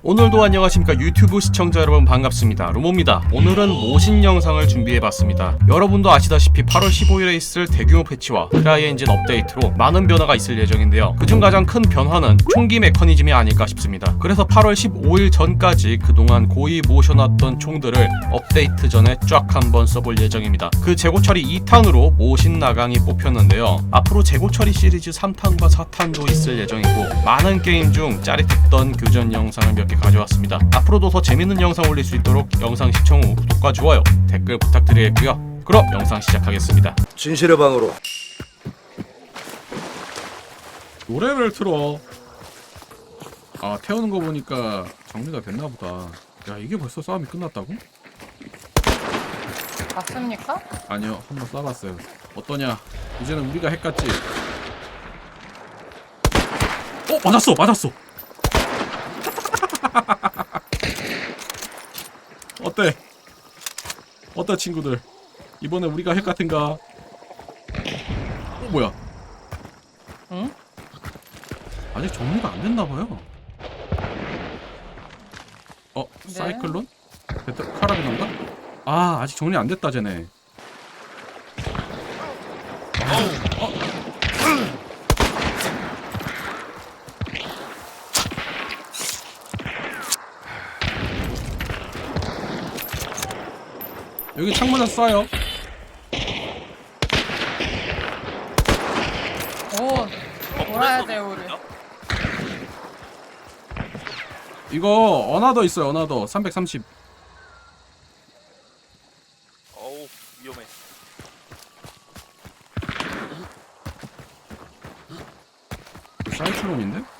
오늘도 안녕하십니까 유튜브 시청자 여러분 반갑습니다. 루모입니다. 오늘은 모신 영상을 준비해봤습니다. 여러분도 아시다시피 8월 15일에 있을 대규모 패치와 크라이 엔진 업데이트로 많은 변화가 있을 예정인데요. 그중 가장 큰 변화는 총기 메커니즘이 아닐까 싶습니다. 그래서 8월 15일 전까지 그동안 고이 모셔놨던 총들을 업데이트 전에 쫙 한번 써볼 예정입니다. 그 재고 처리 2탄으로 모신 나강이 뽑혔는데요. 앞으로 재고 처리 시리즈 3탄과 4탄도 있을 예정이고 많은 게임 중 짜릿했던 교전 영상을 몇개 가져왔습니다. 앞으로도 더 재밌는 영상 올릴 수 있도록 영상 시청 후 구독과 좋아요, 댓글 부탁드리겠고요. 그럼 영상 시작하겠습니다. 진실의 방으로 노래를 틀어. 아 태우는 거 보니까 정리가 됐나 보다. 야 이게 벌써 싸움이 끝났다고? 맞습니까? 아니요 한번 쏴봤어요. 어떠냐? 이제는 우리가 핵 같지? 어 맞았어 맞았어. 어때? 어때 친구들? 이번에 우리가 핵 같은가? 어 뭐야? 응? 아직 정리가 안 됐나 봐요. 어, 네. 사이클론? 베트 카라비너인가? 아, 아직 정리 안 됐다, 쟤네. 여기 창문에 쏴요. 오, 돌아야 돼 우리. 이거 어나더 있어요, 어나더. 330. 어우 위험해. 사이클론인데?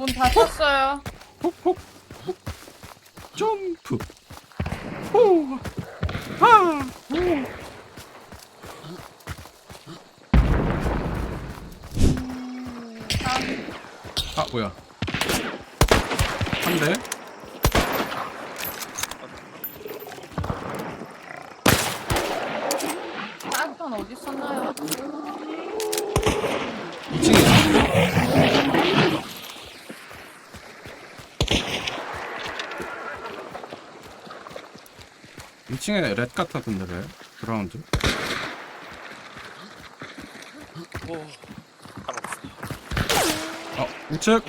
문 닫혔어요. 훅훅 훅 점프 호 하! 호. 한, 아 뭐야 한대 딴건 어디 있었나요? 2층에 있는데 2층에 렛 같았던데 왜 브라운드 오. 어 우측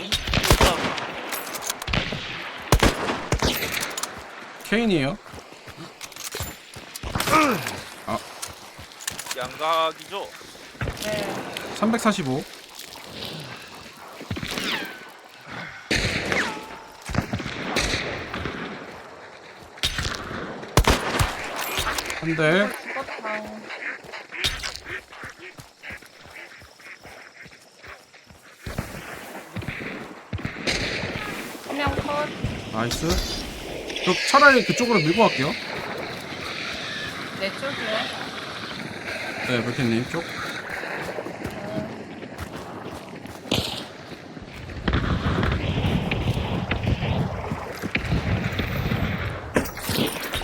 케인이에요 양각이죠. 네. 345 죽었다. 한명 컷. 나이스 저 차라리 그쪽으로 밀고 갈게요 내 쪽이요. 네 백현님 쪽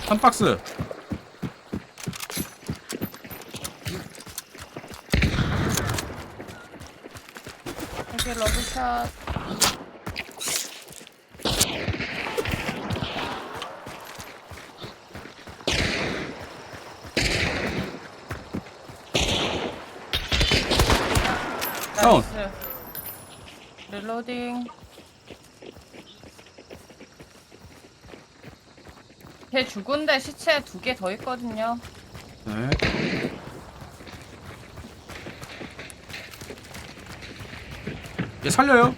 한 박스 다운. 나이스. 릴로딩. 걔 죽은데 시체 두 개 더 있거든요. 네 얘 살려요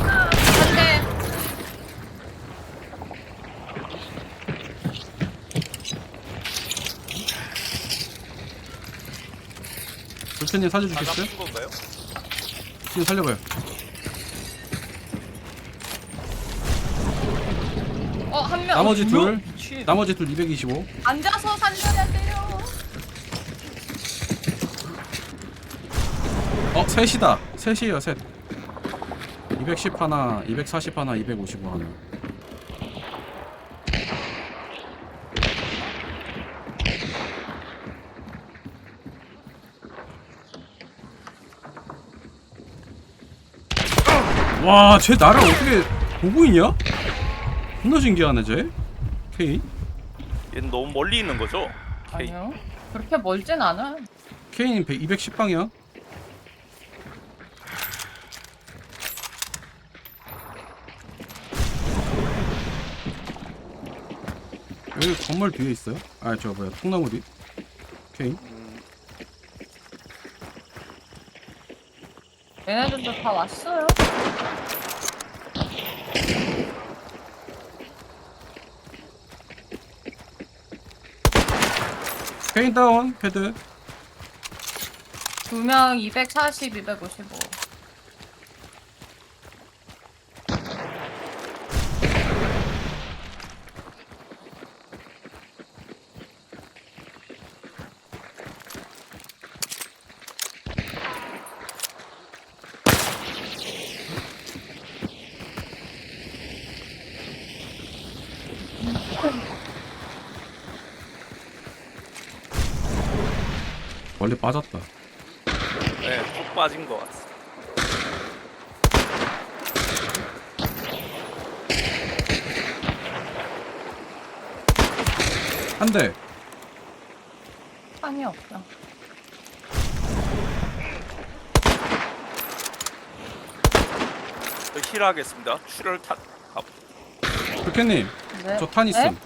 한 대. 불태님 장갑 살려주겠어요? 건가요? 지금 살려봐요 어, 한 명. 나머지? 둘. 나머지 둘 225. 앉아서 살려야 돼요. 어 셋이다. 셋이에요 셋. 210 하나, 240 하나, 255 하나. 와, 쟤 나를 어떻게 보고 있냐? 존나 신기하네, 쟤. 케인. 얘는 너무 멀리 있는 거죠? K. 아니요. 그렇게 멀진 않아. 케인 210방이야. 여기 건물 뒤에 있어요? 아, 저 뭐야, 통나무 뒤. 음, 얘네들도 다 왔어요. 케인 다운, 헤드. 두 명 240, 255. 멀리 빠졌다. 네, 푹 빠진 것 같아. 한 대. 판이 없어. 저 힐하겠습니다. 출혈탄. 아, 불캐님, 네. 저 탄 있음. 네?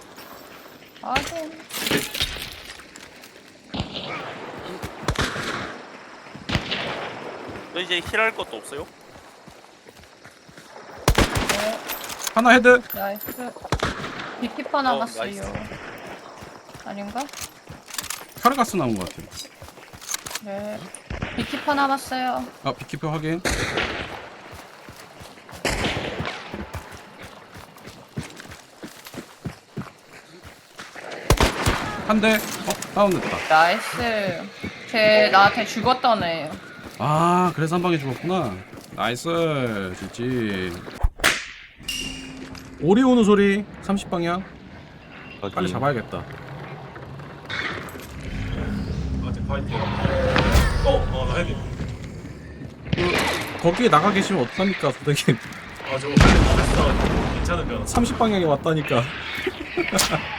저 이제 힐할 것도 없어요? 네. 하나 헤드. 나이스. 비키퍼 남았어요. 나이스. 아닌가? 카르가스 나온 것 같아. 네. 비키퍼 남았어요. 아, 비키표 확인. 한 대. 어, 다운됐다. 나이스. 쟤 나한테 죽었던 애예요. 아, 그래서 한 방에 죽었구나. 나이스, 지지. 오리 오는 소리 30방향. 빨리 잡아야겠다. 그, 거기에 나가 계시면 어떡합니까, 선생님? 아 저거 패스가 괜찮으면 30방향에 왔다니까.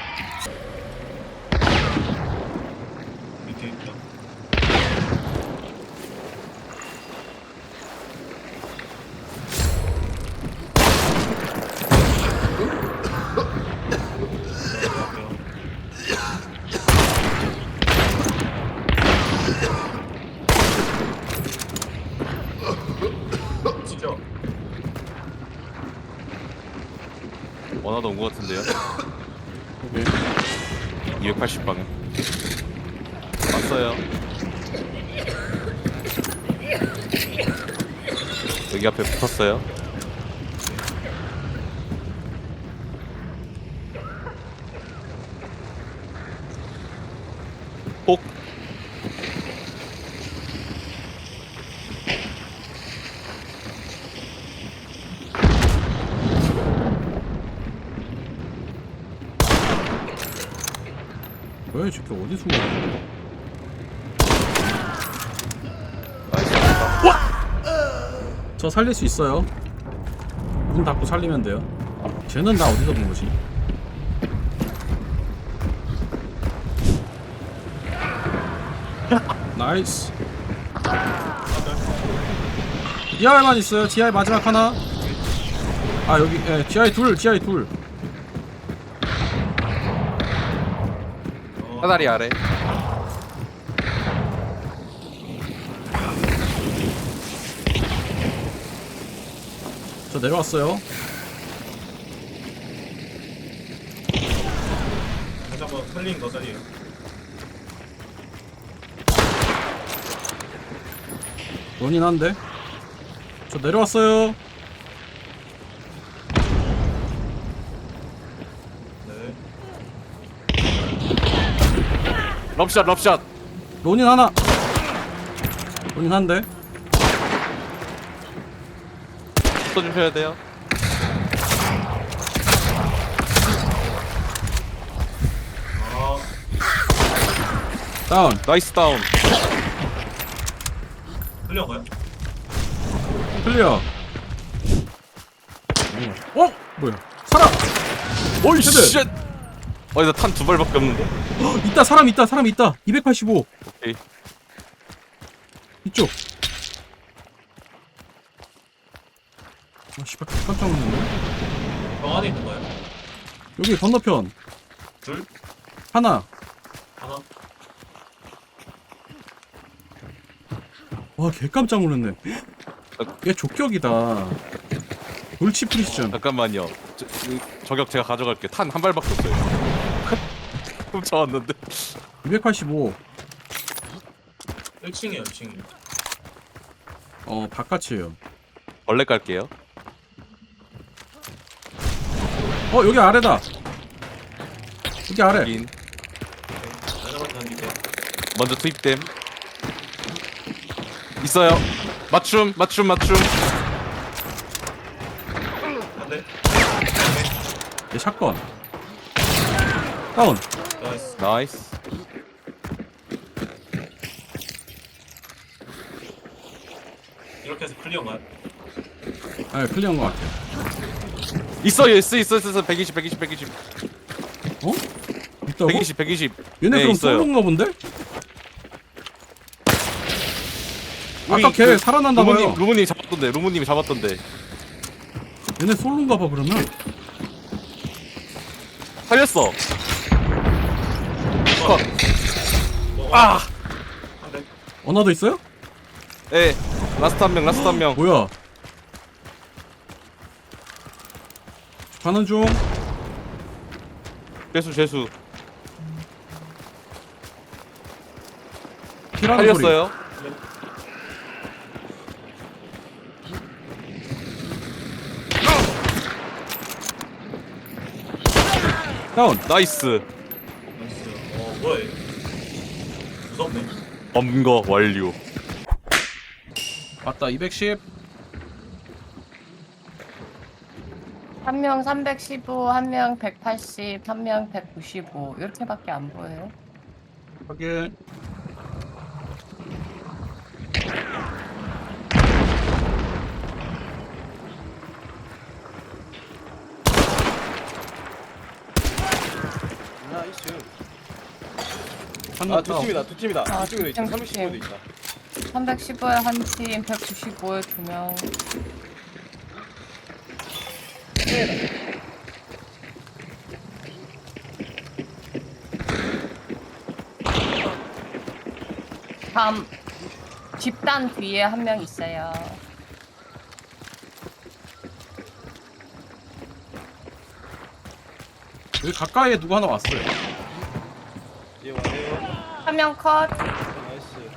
하도 온것 같은데요? 오케이. 280방에 왔어요 여기 앞에 붙었어요 이 새끼 어디 숨어? 저 살릴 수 있어요. 문 닫고 살리면 돼요. 쟤는 나 어디서 본 거지? 나이스. DR만 있어요. DR 마지막 하나. 아 여기 예, DR 둘, DR 둘. 사다리 아래 저 내려왔어요. 다시 한번 살리는 더 살리에요 원인 한데. 저 내려왔어요. 럽샷 럽샷 로닌 하나. 로닌 한 대. 붙어주셔야 돼요. 아 다운 나이스 다운. 흘려가요? 클리어 어? 뭐야 사람 오이 헤드. 쉣. 어디서 탄 두 발밖에 없는데. 헉, 있다 사람 있다 사람 있다 285 오케이. 이쪽 아 씨발 깜짝 놀랐네 방 안에 있는 거예요? 여기 건너편 둘? 하나 하나? 와 개 깜짝 놀랐네 얘 족격이다 돌치 프리시전 잠깐만요. 저, 그, 저격 제가 가져갈게. 탄 한 발밖에 없어요. 훔쳐왔는데. 285 1층이에요 1층이 어 바깥이에요 벌레 깔게요. 어 여기 아래다 여기 아래 단계인데 먼저 투입됨. 있어요. 맞춤, 맞춤, 맞춤. 안돼 얘 샷건 다운 나이스. 이렇게 해서 클리어인가요? 아 클리어인 것 같아 있어, 있어, 있어, 있어, 있어. 120, 120, 120, 어? 있다고? 120, 120. 얘네 네, 그럼 있어요. 솔로인가 본데? 우리 아까 걔그 살아난다 루모님, 봐요 루모님 잡았던데, 루모님이 잡았던데. 얘네 솔로인가 봐 그러면 살렸어. 컷 아, 어나도 있어요? 예. 라스트 한 명, 라스트 한 명. 뭐야 가는 중 죄수, 죄수. 피라는 소리 살렸어요. 다운 나이스. 뭐야 얘? 무섭네. 검거 완료. 맞다 210 한 명 315, 한 명 180, 한 명 195 이렇게밖에 안 보여요. 확인 아, 두 팀이다, 두 팀이다. 아, 이쪽에도 있다, 두 팀, 315도 두 팀. 있다. 315에 한 팀, 195에 두 명. 다음 집단 뒤에 한 명 있어요. 여기 가까이에 누구 하나 왔어요. 한명 컷. 나이스.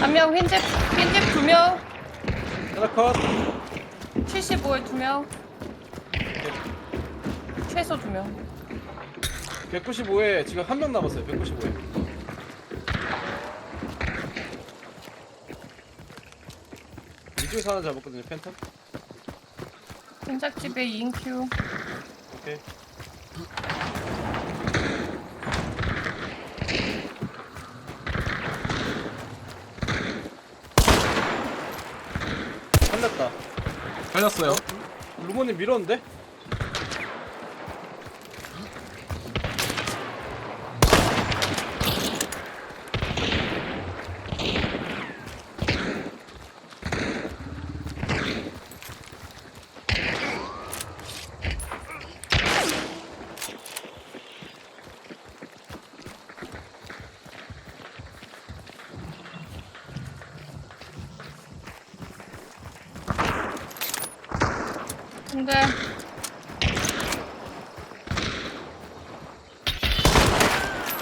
한 명 흰집 흰집 두 명. 하나 컷. 75에 두 명. 최소 두 명. 195에 지금 한 명 남았어요, 195에. 이쪽에서 하나 잡았거든요, 펜타. 흰작집에 2인큐. 오케이. 끝났다. 살렸어요 루모님 밀었는데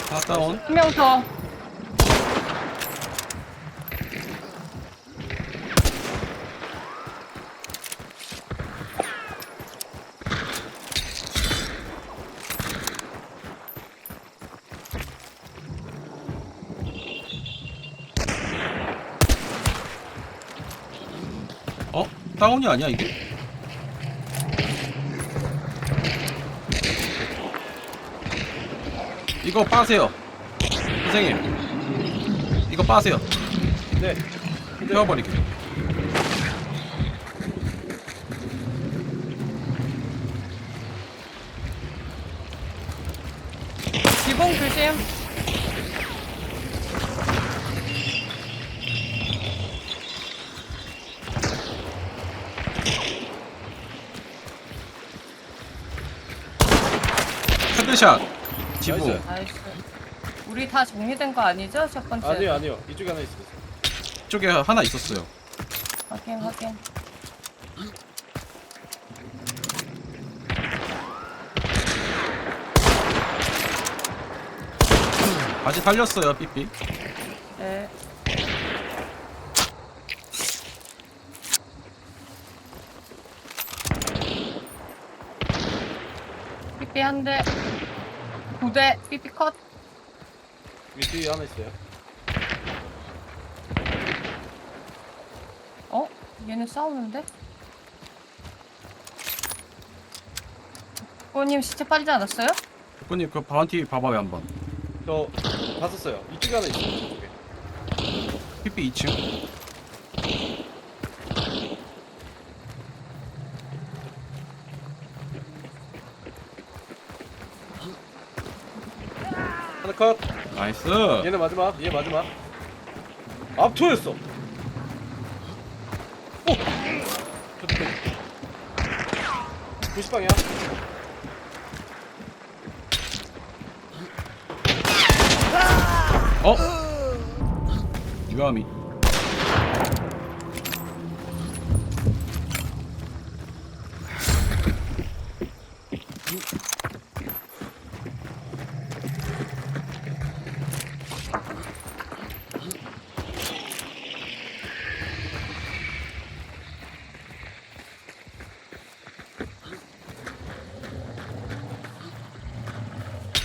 다 다운 한 명 더. 어? 다운이 아니야 이게? 이거 빠세요 선생님 이거 빠세요 네. 태워버리게 지붕 조심. 헤드샷 지붕 나이스. 나이스. 우리 다 정리된 거 아니죠? 첫 번째. 아니요 아니요 이쪽에 하나 있어요. 쪽에 하나 있었어요 확인 확인. 바지 달렸어요 삐삐 네. 삐삐 한 대. 두 대. 삐삐 컷. 위쪽에 하나 있어요. 어? 얘네 싸우는데? 부모님 시체 빠지지 않았어요? 부모님 그 바운티 봐봐요 한번 저 봤었어요. 이쪽에 하나 있어요. 이쪽에. 삐삐 2층 하나 컷. 나이스 얘는 마지막. 얘 마지막. 오. 좋다. 90방이야. 어? 유아미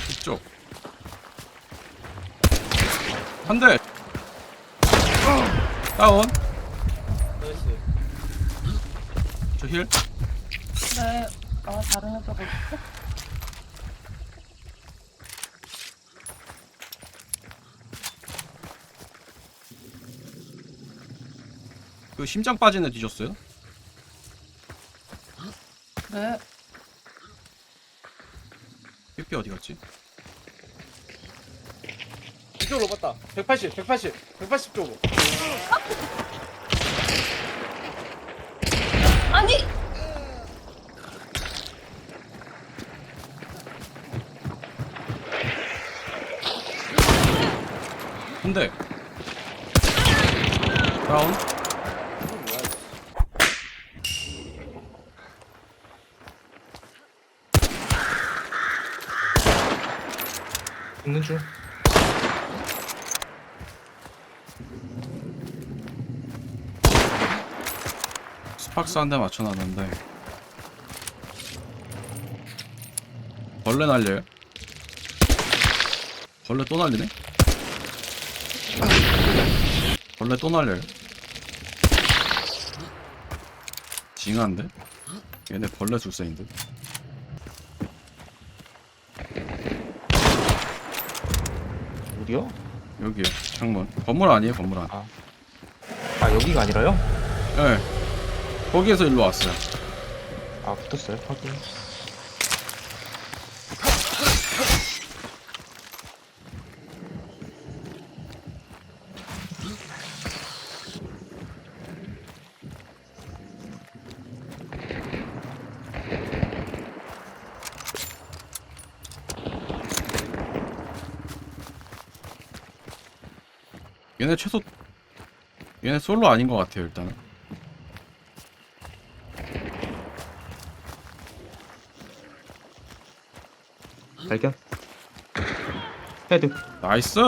이쪽 한대 다운 나이스. 저힐 네. 아, 다른 애들 어디 있어? 그 심장 빠진 애 뒤졌어요? 네. 삐삐 어디 갔지? 이쪽으로 봤다. 180, 180, 180 쪽으로. 아니! 한대 다운 있는 중. 스팍스 한 대 맞춰놨는데 벌레 날려요? 벌레 또 날리네? 벌레 또 날려요? 징한데? 얘네 벌레 술사인데? 어디요? 여기요 창문 건물 아니에요 건물 안 아 여기가 아니라요? 네. 거기에서 일로 왔어요 아 붙었어요. 확인. 얘네 최소 얘네 솔로 아닌 것 같아요 일단은 발견. 헤드. 나이스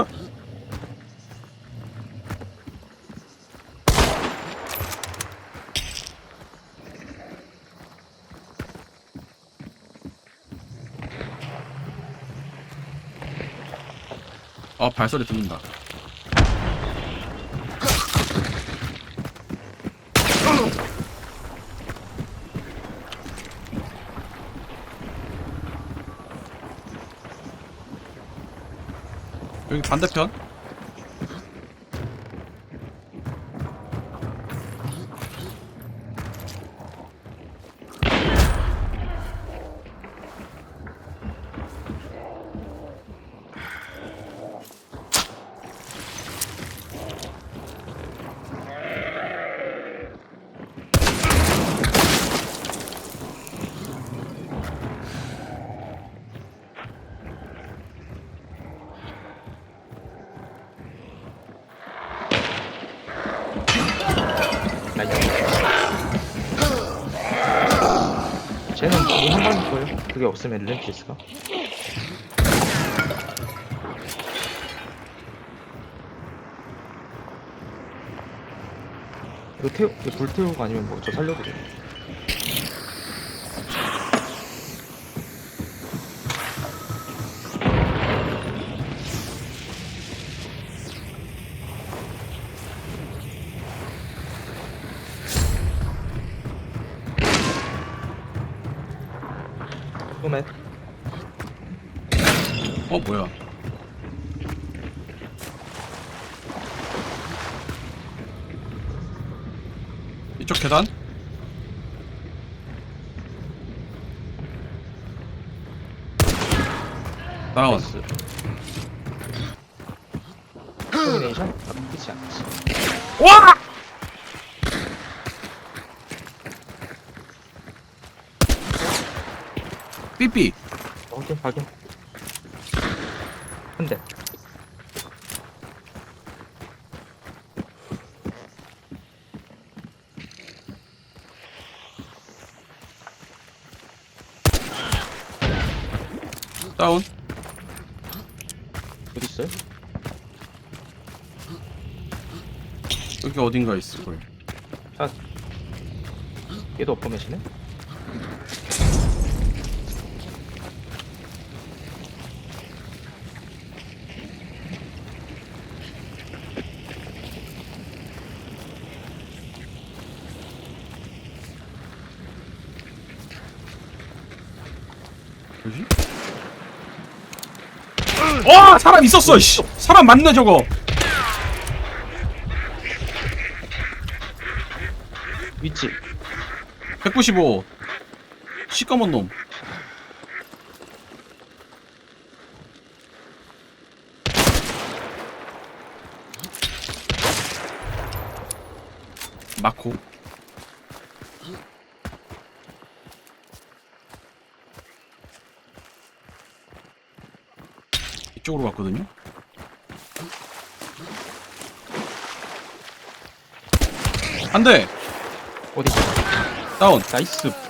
아 발소리 들린다 여기 반대편. 그게 없으면 릴렌티스가. 이거 태우, 이거 불 태우고 아니면 뭐 저 살려도 돼. 소맨 어 뭐야? 이쪽 계단? 다운. 코미네이션? 않지. 와! 삐삐. 확인, 확인. 한 대. 다운. 어디 있어요? 여기 어딘가 있을 거예요. 샷. 얘도 업보매시네? 와 사람 있었어. 씨. 사람 맞네 저거. 위치. 195. 시꺼먼 놈. 마코. 갔거든요. 한 대. 어디? 다운. 나이스.